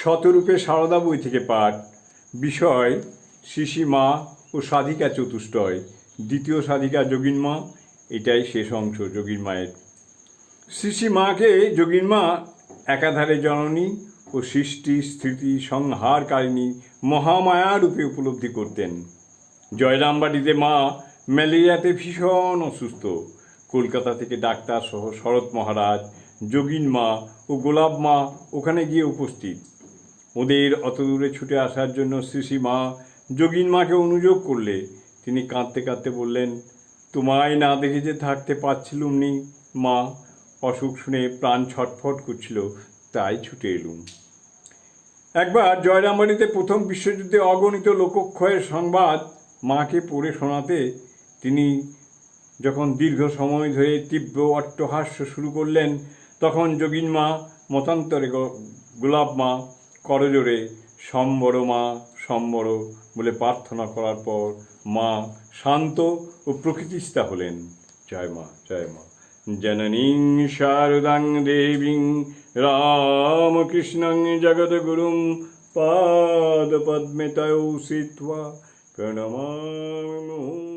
শতরূপে সারদা বই থেকে পাঠ, বিষয়, শিশি মা ও সাধিকা চতুষ্টয়, দ্বিতীয় সাধিকা যোগিন মা, এটাই শেষ অংশ যোগীর মায়ের। শিশি মাকে যোগীর মা একাধারে জননী ও সৃষ্টি স্থিতি সংহারকারিণী মহামায়া রূপে উপলব্ধি করতেন। জয়রামবাড়িতে মা ম্যালেরিয়াতে ভীষণ অসুস্থ। কলকাতা থেকে ডাক্তার সহ শরৎ মহারাজ, যোগিন মা ও গোলাপ মা ওখানে গিয়ে উপস্থিত। ওদের অত দূরে ছুটে আসার জন্য শ্রীশ্রী মা যোগিন মাকে অনুযোগ করলে। তিনি কাঁদতে কাঁদতে বললেন, তোমায় না দেখে যে থাকতে পারছিলুম নি, মা। অসুখ শুনে প্রাণ ছটফট করছিল, তাই ছুটে এলুম। একবার জয়রামবাড়িতে প্রথম বিশ্বযুদ্ধে অগণিত লোকক্ষয়ের সংবাদ মাকে পড়ে শোনাতে তিনি যখন দীর্ঘ সময় ধরে তীব্র অট্টহাস্য শুরু করলেন, তখন যোগিন মা, মতান্তরে গোলাপ মা করজোরে সম্বর মা, সম্বর বলে প্রার্থনা করার পর মা শান্ত ও প্রকৃতিস্থা হলেন। জয় মা জয় মা। জননীং শারদাং দেবীং রামকৃষ্ণং জগদ্গুরুং পাদপদ্মে সিত্বা প্রণমামি।